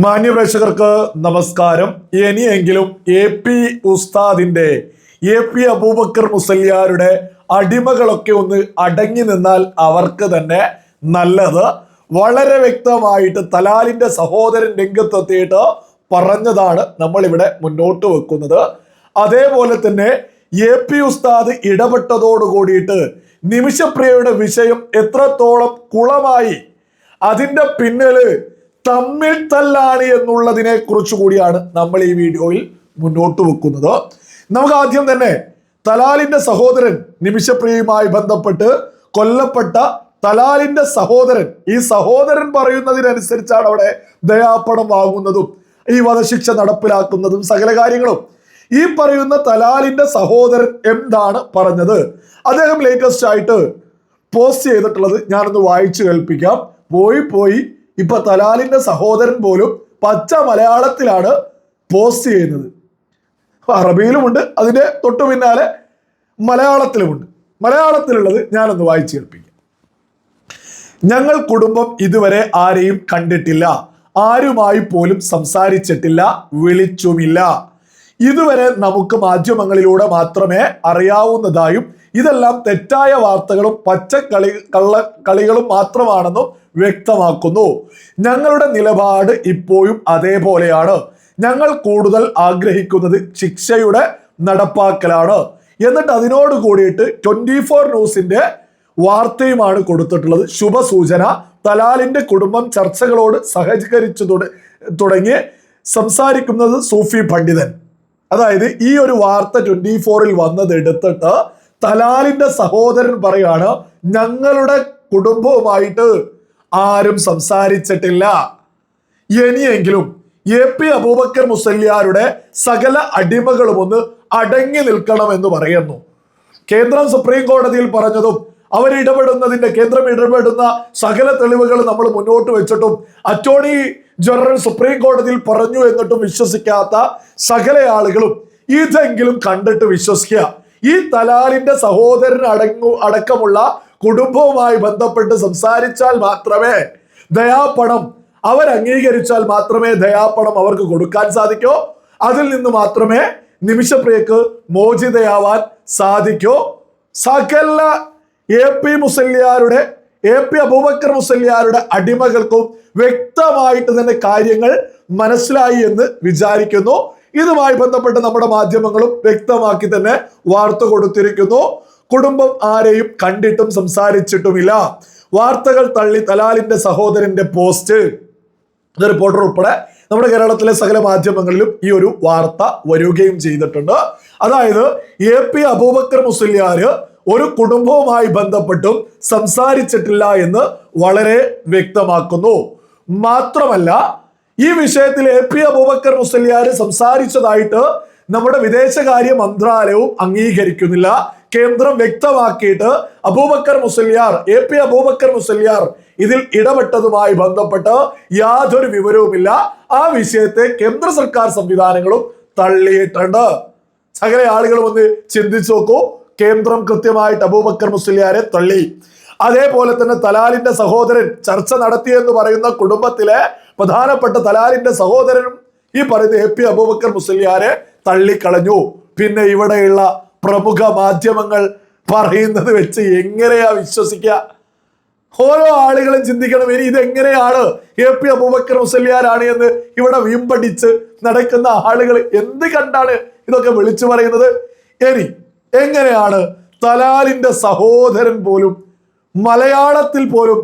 മാന്യപ്രേക്ഷകർക്ക് നമസ്കാരം. ഇനിയെങ്കിലും A P ഉസ്താദിന്റെ എ പി അബൂബക്കർ മുസല്യാരുടെ അടിമകളൊക്കെ ഒന്ന് അടങ്ങി നിന്നാൽ അവർക്ക് തന്നെ നല്ലത്. വളരെ വ്യക്തമായിട്ട് തലാലിന്റെ സഹോദരൻ രംഗത്തെത്തിയിട്ട് പറഞ്ഞതാണ് നമ്മളിവിടെ മുന്നോട്ട് വെക്കുന്നത്. അതേപോലെ തന്നെ എ പി ഉസ്താദ് ഇടപെട്ടതോട് കൂടിയിട്ട് നിമിഷപ്രിയയുടെ വിഷയം എത്രത്തോളം കുളമായി. അതിന്റെ പിന്നിൽ തമ്മിൽ തല്ലാണ് എന്നുള്ളതിനെ കുറിച്ച് കൂടിയാണ് നമ്മൾ ഈ വീഡിയോയിൽ മുന്നോട്ട് വെക്കുന്നത്. നമുക്ക് ആദ്യം തന്നെ തലാലിന്റെ സഹോദരൻ നിമിഷപ്രിയയുമായി ബന്ധപ്പെട്ട് കൊല്ലപ്പെട്ട തലാലിന്റെ സഹോദരൻ. ഈ സഹോദരൻ പറയുന്നതിനനുസരിച്ചാണ് അവിടെ ദയാപ്പണം വാങ്ങുന്നതും ഈ വധശിക്ഷ നടപ്പിലാക്കുന്നതും സകല കാര്യങ്ങളും. ഈ പറയുന്ന തലാലിന്റെ സഹോദരൻ എന്താണ് പറഞ്ഞത്? അദ്ദേഹം ലേറ്റസ്റ്റ് ആയിട്ട് പോസ്റ്റ് ചെയ്തിട്ടുള്ളത് ഞാനൊന്ന് വായിച്ചു കേൾപ്പിക്കാം. പോയി പോയി ഇപ്പൊ തലാലിന്റെ സഹോദരൻ പോലും പച്ച മലയാളത്തിലാണ് പോസ്റ്റ് ചെയ്യുന്നത്. അറബിയിലുമുണ്ട് അതിന്റെ തൊട്ടു പിന്നാലെ മലയാളത്തിലുമുണ്ട്. മലയാളത്തിലുള്ളത് ഞാനൊന്ന് വായിച്ചു കേൾപ്പിക്കാം. ഞങ്ങൾ കുടുംബം ഇതുവരെ ആരെയും കണ്ടിട്ടില്ല. ആരുമായി പോലും സംസാരിച്ചിട്ടില്ല വിളിച്ചുമില്ല. ഇതുവരെ നമുക്ക് മാധ്യമങ്ങളിലൂടെ മാത്രമേ അറിയാവുന്നതായും ഇതെല്ലാം തെറ്റായ വാർത്തകളും പച്ചക്കളി കള്ള കളികളും മാത്രമാണെന്നും വ്യക്തമാക്കുന്നു. ഞങ്ങളുടെ നിലപാട് ഇപ്പോഴും അതേപോലെയാണ്. ഞങ്ങൾ കൂടുതൽ ആഗ്രഹിക്കുന്നത് ശിക്ഷയുടെ നടപ്പാക്കലാണ്. എന്നിട്ട് അതിനോട് കൂടിയിട്ട് ട്വന്റി ഫോർ ന്യൂസിന്റെ വാർത്തയുമാണ് കൊടുത്തിട്ടുള്ളത്. ശുഭസൂചന. തലാലിന്റെ കുടുംബം ചർച്ചകളോട് സഹകരിച്ചു തുടങ്ങി സംസാരിക്കുന്നത് സൂഫി പണ്ഡിതൻ. അതായത് ഈ ഒരു വാർത്ത ട്വന്റി ഫോറിൽ വന്നത് എടുത്തിട്ട് തലാലിന്റെ സഹോദരൻ പറയാണ് ഞങ്ങളുടെ കുടുംബവുമായിട്ട് ആരും സംസാരിച്ചിട്ടില്ല. ഇനിയെങ്കിലും എ പി അബൂബക്കർ മുസല്യാരുടെ സകല അടിമകളും ഒന്ന് അടങ്ങി നിൽക്കണം എന്ന് പറയുന്നു. കേന്ദ്രം സുപ്രീം കോടതിയിൽ പറഞ്ഞതും അവർ ഇടപെടുന്നതിന്റെ കേന്ദ്രം ഇടപെടുന്ന സകല തെളിവുകൾ നമ്മൾ മുന്നോട്ട് വെച്ചിട്ടും അറ്റോർണി ജനറൽ സുപ്രീം കോടതിയിൽ പറഞ്ഞു എന്നിട്ടും വിശ്വസിക്കാത്ത സകല ആളുകളും ഇതെങ്കിലും കണ്ടിട്ട് വിശ്വസിക്കുക. ഈ തലാലിന്റെ സഹോദരൻ അടങ്ങു അടക്കമുള്ള കുടുംബവുമായി ബന്ധപ്പെട്ട് സംസാരിച്ചാൽ മാത്രമേ ദയാപണം അവർ അംഗീകരിച്ചാൽ മാത്രമേ ദയാപണം അവർക്ക് കൊടുക്കാൻ സാധിക്കൂ. അതിൽ നിന്ന് മാത്രമേ നിമിഷപ്രിയക്ക് മോചിതയാവാൻ സാധിക്കൂ. സകല എ പി മുസല്യാരുടെ എ പി അബൂബക്കർ മുസല്യാരുടെ അടിമകൾക്കും വ്യക്തമായിട്ട് തന്നെ കാര്യങ്ങൾ മനസ്സിലായി എന്ന് വിചാരിക്കുന്നു. ഇതുമായി ബന്ധപ്പെട്ട് നമ്മുടെ മാധ്യമങ്ങളും വ്യക്തമാക്കി തന്നെ വാർത്ത കൊടുത്തിരിക്കുന്നു. കുടുംബം ആരെയും കണ്ടിട്ടും സംസാരിച്ചിട്ടുമില്ല. വാർത്തകൾ തള്ളി തലാലിന്റെ സഹോദരന്റെ പോസ്റ്റ് റിപ്പോർട്ടർ ഉൾപ്പെടെ നമ്മുടെ കേരളത്തിലെ സകല മാധ്യമങ്ങളിലും ഈ ഒരു വാർത്ത വരികയും ചെയ്തിട്ടുണ്ട്. അതായത് എ പി അബൂബക്കർ മുസ്ലിയാര് ഒരു കുടുംബവുമായി ബന്ധപ്പെട്ടും സംസാരിച്ചിട്ടില്ല എന്ന് വളരെ വ്യക്തമാക്കുന്നു. മാത്രമല്ല ഈ വിഷയത്തിൽ എ പി അബൂബക്കർ മുസ്ലിയാർ സംസാരിച്ചതായിട്ട് നമ്മുടെ വിദേശകാര്യ മന്ത്രാലയവും അംഗീകരിക്കുന്നില്ല. കേന്ദ്രം വ്യക്തമാക്കിയിട്ട് അബൂബക്കർ മുസലിയാർ എ പി അബൂബക്കർ മുസലിയാർ ഇതിൽ ഇടപെട്ടതുമായി ബന്ധപ്പെട്ട് യാതൊരു വിവരവുമില്ല. ആ വിഷയത്തെ കേന്ദ്ര സർക്കാർ സംവിധാനങ്ങളും തള്ളിയിട്ടുണ്ട്. സകല ആളുകളും ഒന്ന് ചിന്തിച്ചു നോക്കൂ. കേന്ദ്രം കൃത്യമായിട്ട് അബൂബക്കർ മുസ്ലിയാരെ തള്ളി. അതേപോലെ തന്നെ തലാലിന്റെ സഹോദരൻ ചർച്ച നടത്തിയെന്ന് പറയുന്ന കുടുംബത്തിലെ പ്രധാനപ്പെട്ട തലാലിന്റെ സഹോദരനും ഈ പറയുന്ന എ പി അബൂബക്കർ മുസ്ലിയാരെ തള്ളിക്കളഞ്ഞു. പിന്നെ ഇവിടെയുള്ള പ്രമുഖ മാധ്യമങ്ങൾ പറയുന്നത് വെച്ച് എങ്ങനെയാ വിശ്വസിക്കുക ഓരോ ആളുകളും ചിന്തിക്കണം ഇനി ഇതെങ്ങനെയാണ് എ പി അബൂബക്കർ മുസല്യാരാണ് എന്ന് ഇവിടെ വീമ്പടിച്ച് നടക്കുന്ന ആളുകൾ എന്ത് കണ്ടാണ് ഇതൊക്കെ വിളിച്ചു പറയുന്നത്? ഇനി എങ്ങനെയാണ് തലാലിന്റെ സഹോദരൻ പോലും മലയാളത്തിൽ പോലും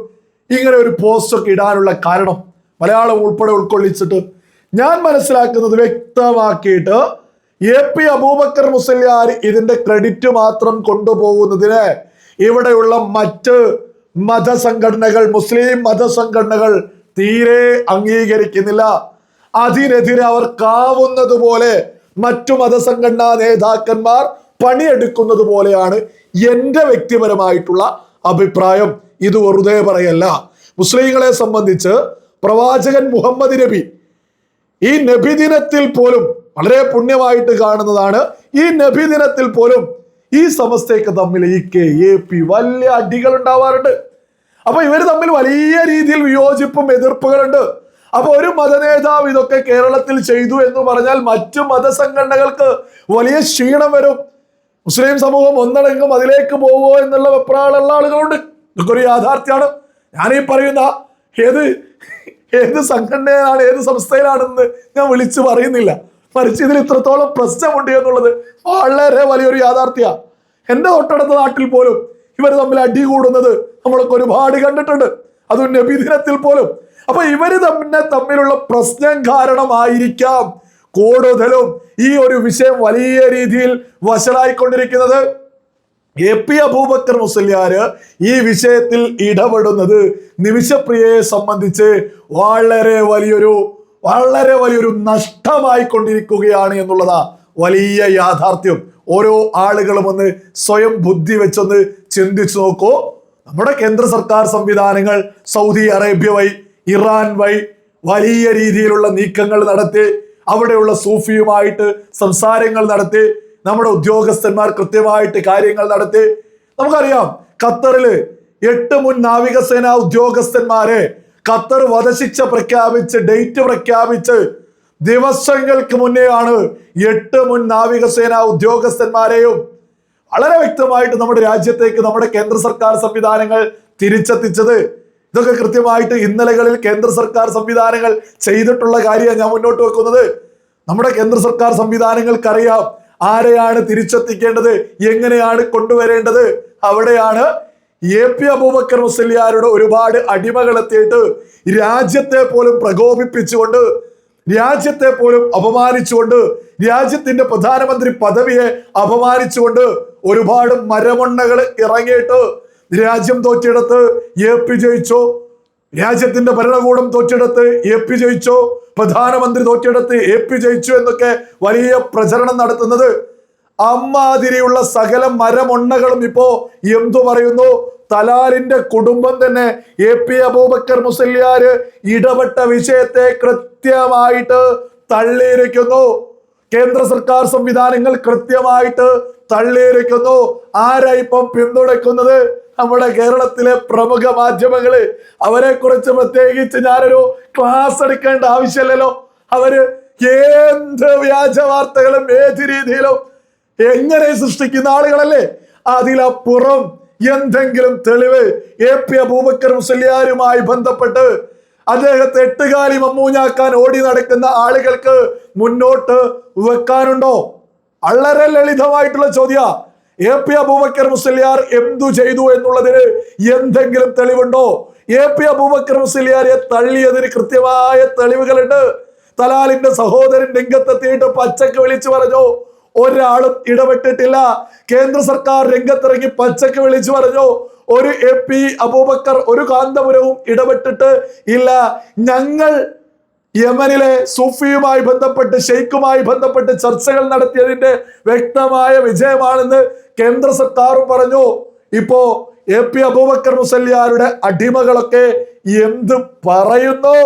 ഇങ്ങനെ ഒരു പോസ്റ്റൊക്കെ ഇടാനുള്ള കാരണം? മലയാളം ഉൾപ്പെടെ ഉൾക്കൊള്ളിച്ചിട്ട് ഞാൻ മനസ്സിലാക്കുന്നത് വ്യക്തമാക്കിയിട്ട് എ പി അബൂബക്കർ മുസല്യാർ ഇതിന്റെ ക്രെഡിറ്റ് മാത്രം കൊണ്ടുപോകുന്നതിന് ഇവിടെയുള്ള മറ്റ് മതസംഘടനകൾ മുസ്ലിം മതസംഘടനകൾ തീരെ അംഗീകരിക്കുന്നില്ല. അതിനെതിരെ അവർക്കാവുന്നത് പോലെ മറ്റു മതസംഘടനാ നേതാക്കന്മാർ പണിയെടുക്കുന്നത് പോലെയാണ് എന്റെ വ്യക്തിപരമായിട്ടുള്ള അഭിപ്രായം. ഇത് വെറുതെ പറയല്ല. മുസ്ലിങ്ങളെ സംബന്ധിച്ച് പ്രവാചകൻ മുഹമ്മദ് നബി ഈ നബിദിനത്തിൽ പോലും വളരെ പുണ്യമായിട്ട് കാണുന്നതാണ് ഈ നബിദിനത്തിൽ പോലും ഈ സമസ്തയൊക്കെ തമ്മിൽ ഈ കെ എ പി വലിയ അടികൾ ഉണ്ടാവാറുണ്ട്. അപ്പൊ ഇവർ തമ്മിൽ വലിയ രീതിയിൽ വിയോജിപ്പും എതിർപ്പുകളുണ്ട്. അപ്പൊ ഒരു മതനേതാവ് ഇതൊക്കെ കേരളത്തിൽ ചെയ്തു എന്ന് പറഞ്ഞാൽ മറ്റു മതസംഘടനകൾക്ക് വലിയ ക്ഷീണം വരും. മുസ്ലിം സമൂഹം ഒന്നടങ്കം അതിലേക്ക് പോവോ എന്നുള്ള വെപ്രാളുള്ള ആളുകളുണ്ട്. ഇതൊക്കെ ഒരു യാഥാർത്ഥ്യമാണ്. ഞാനീ പറയുന്ന ഏത് ഏത് സംഘടനയിലാണ് ഏത് സംസ്ഥയിലാണെന്ന് ഞാൻ വിളിച്ചു പറയുന്നില്ല. മറിച്ച് ഇതിൽ ഇത്രത്തോളം പ്രശ്നമുണ്ട് എന്നുള്ളത് വളരെ വലിയൊരു യാഥാർത്ഥ്യ എന്റെ തൊട്ടടുത്ത നാട്ടിൽ പോലും ഇവർ തമ്മിൽ അടി കൂടുന്നത് നമ്മളൊക്കെ ഒരുപാട് കണ്ടിട്ടുണ്ട്. അതും നബിദിനത്തിൽ പോലും. അപ്പൊ ഇവർ തന്നെ തമ്മിലുള്ള പ്രശ്നം കാരണമായിരിക്കാം. കൂടുതലും ഈ ഒരു വിഷയം വലിയ രീതിയിൽ വഷളായിക്കൊണ്ടിരിക്കുന്നത് എ പി അബൂബക്കർ മുസല്യാര് ഈ വിഷയത്തിൽ ഇടപെടുന്നത് നിമിഷപ്രിയയെ സംബന്ധിച്ച് വളരെ വലിയൊരു വളരെ വലിയൊരു നഷ്ടമായി കൊണ്ടിരിക്കുകയാണ് എന്നുള്ളതാ വലിയ യാഥാർത്ഥ്യം. ഓരോ ആളുകളും ഒന്ന് സ്വയം ബുദ്ധി വെച്ചൊന്ന് ചിന്തിച്ചു നോക്കൂ. നമ്മുടെ കേന്ദ്ര സർക്കാർ സംവിധാനങ്ങൾ സൗദി അറേബ്യ വഴി ഇറാൻ വഴി വലിയ രീതിയിലുള്ള നീക്കങ്ങൾ നടത്തി അവിടെയുള്ള സൂഫിയുമായിട്ട് സംസാരങ്ങൾ നടത്തി നമ്മുടെ ഉദ്യോഗസ്ഥന്മാർ കൃത്യമായിട്ട് കാര്യങ്ങൾ നടത്തി. നമുക്കറിയാം ഖത്തറിൽ എട്ട് മുൻ നാവികസേന ഉദ്യോഗസ്ഥന്മാരെ ഖത്തർ വധശിക്ഷ പ്രഖ്യാപിച്ച് ഡേറ്റ് പ്രഖ്യാപിച്ച് ദിവസങ്ങൾക്ക് മുന്നെയാണ് എട്ട് മുൻ നാവികസേന ഉദ്യോഗസ്ഥന്മാരെയും വളരെ വ്യക്തമായിട്ട് നമ്മുടെ രാജ്യത്തേക്ക് നമ്മുടെ കേന്ദ്ര സർക്കാർ സംവിധാനങ്ങൾ തിരിച്ചെത്തിച്ചത്. ഇതൊക്കെ കൃത്യമായിട്ട് ഇന്നലകളിൽ കേന്ദ്ര സർക്കാർ സംവിധാനങ്ങൾ ചെയ്തിട്ടുള്ള കാര്യമാണ് ഞാൻ മുന്നോട്ട് വെക്കുന്നത്. നമ്മുടെ കേന്ദ്ര സർക്കാർ സംവിധാനങ്ങൾക്കറിയാം ആരെയാണ് തിരിച്ചെത്തിക്കേണ്ടത് എങ്ങനെയാണ് കൊണ്ടുവരേണ്ടത്. അവിടെയാണ് എ പി അബൂബക്കർ മുസ്ലിയാരുടെ ഒരുപാട് അടിമകൾ എത്തിയിട്ട് രാജ്യത്തെ പോലും പ്രകോപിപ്പിച്ചുകൊണ്ട് രാജ്യത്തെ പോലും അപമാനിച്ചുകൊണ്ട് രാജ്യത്തിന്റെ പ്രധാനമന്ത്രി പദവിയെ അപമാനിച്ചുകൊണ്ട് ഒരുപാട് മരമൊണ്ണകൾ ഇറങ്ങിയിട്ട് രാജ്യം തോറ്റെടുത്ത് എ പി ജയിച്ചോ? രാജ്യത്തിന്റെ ഭരണകൂടം തോറ്റെടുത്ത് എ പി ജയിച്ചോ? പ്രധാനമന്ത്രി തോറ്റെടുത്ത് എ പി ജയിച്ചു എന്നൊക്കെ വലിയ പ്രചരണം നടത്തുന്നത് അമ്മാതിരിയുള്ള സകല മരമൊണ്ണകളും ഇപ്പോ എന്തു പറയുന്നു? തലാലിന്റെ കുടുംബം തന്നെ എ പി അബൂബക്കർ മുസല്യാര് ഇടപെട്ട വിഷയത്തെ കൃത്യമായിട്ട് തള്ളിയിരിക്കുന്നു. കേന്ദ്ര സർക്കാർ സംവിധാനങ്ങൾ കൃത്യമായിട്ട് തള്ളിയിരിക്കുന്നു. ആരാ ഇപ്പം പിന്തുണയ്ക്കുന്നത്? നമ്മുടെ കേരളത്തിലെ പ്രമുഖ മാധ്യമങ്ങൾ അവരെ കുറിച്ച് പ്രത്യേകിച്ച് ഞാനൊരു ക്ലാസ് എടുക്കേണ്ട ആവശ്യമില്ലല്ലോ. അവർ എന്ത് വ്യാജ വാർത്തകളും ഏത് രീതിയിലും എങ്ങനെ സൃഷ്ടിക്കുന്ന ആളുകളല്ലേ? അതിലപ്പുറം എന്തെങ്കിലും തെളിവ് എ പി അബൂബക്കർ മുസ്ലിയാരുമായി ബന്ധപ്പെട്ട് അദ്ദേഹത്തെ എട്ടുകാലി മമ്മൂഞ്ഞാക്കാൻ ഓടി നടക്കുന്ന ആളുകൾക്ക് മുന്നോട്ട് വെക്കാനുണ്ടോ? വളരെ ലളിതമായിട്ടുള്ള ചോദ്യ എ പി അബൂബക്കർ മുസ്ലിയാർ എന്തു ചെയ്തു എന്നുള്ളതിന് എന്തെങ്കിലും തെളിവുണ്ടോ? എ പി അബൂബക്കർ മുസ്ലിയാരെ തള്ളിയതിന് കൃത്യമായ തെളിവുകളുണ്ട്. തലാലിന്റെ സഹോദരൻ രംഗത്തെത്തിയിട്ട് പച്ചക്ക് വിളിച്ചു പറഞ്ഞു? ഒരാളും ഇടപെട്ടിട്ടില്ല. കേന്ദ്ര സർക്കാർ രംഗത്തിറങ്ങി പച്ചക്ക് വിളിച്ചു പറഞ്ഞു? ഒരു എ പി അബൂബക്കർ ഒരു കാന്തപുരവും ഇടപെട്ടിട്ട് ഇല്ല. ഞങ്ങൾ യമനിലെ സൂഫിയുമായി ബന്ധപ്പെട്ട് ഷെയ്ഖുമായി ബന്ധപ്പെട്ട് ചർച്ചകൾ നടത്തിയതിന്റെ വ്യക്തമായ വിജയമാണെന്ന് കേന്ദ്ര സർക്കാർ പറഞ്ഞു. ഇപ്പോ എ പി അബൂബക്കർ മുസല്യാരുടെ അടിമകളൊക്കെ എന്ത് പറയുന്നു?